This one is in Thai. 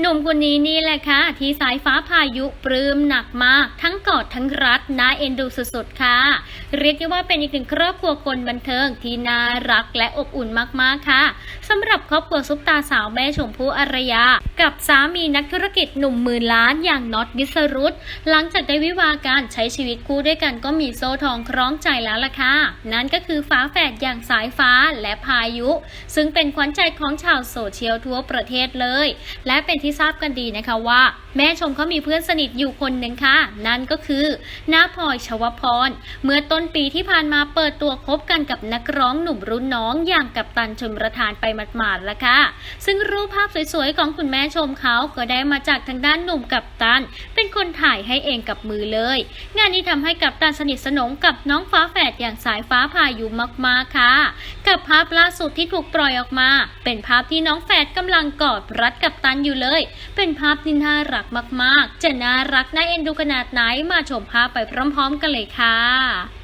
หนุ่มคนนี้นี่แหละค่ะ ที่สายฟ้าพายุปลื้มหนักมาก ทั้งกอดทั้งรัดน่าเอ็นดูสุดๆค่ะ เรียกได้ว่าเป็นอีกหนึ่งครอบครัวคนบันเทิงที่น่ารักและอบอุ่นมากๆค่ะสำหรับครอบครัวซุปตาสาวแม่ชมพู่อารยากับสามีนักธุรกิจหนุ่มหมื่นล้านอย่างน็อตวิสรุตหลังจากได้วิวาการใช้ชีวิตคู่ด้วยกันก็มีโซ่ทองคล้องใจแล้วล่ะค่ะ นั่นก็คือฝาแฝดอย่างสายฟ้าและพายุ ซึ่งเป็นขวัญใจของชาวโซเชียลทั่วประเทศเลย และเป็นที่ทราบกันดีนะคะว่า แม่ชมเขามีเพื่อนสนิทอยู่คนหนึ่งค่ะ นั่นก็คือน้าพลอยชวพร เมื่อต้นปีที่ผ่านมาเปิดตัวคบกันกับนักร้องหนุ่มรุ่นน้องอย่างกับตันชมรทานไปหมาดๆและค่ะ ซึ่งรูปภาพสวยๆของคุณแม่ชมเขาก็ได้มาจากทางด้านหนุ่มกับตัน เป็นคนถ่ายให้เองกับมือเลย งานนี้ทำให้กับตันสนิทสนมกับน้องฟ้าแฝดอย่างสายฟ้าพายุมากๆค่ะ กับภาพล่าสุดที่ถูกปล่อยออกมา เป็นภาพที่น้องแฝดกำลังกอดรัดกับตันอยู่เลย เป็นภาพที่น่ารักมากๆ จะน่ารักน่าเอ็นดูขนาดไหนมาชมภาพไปพร้อม ๆ กันเลยค่ะ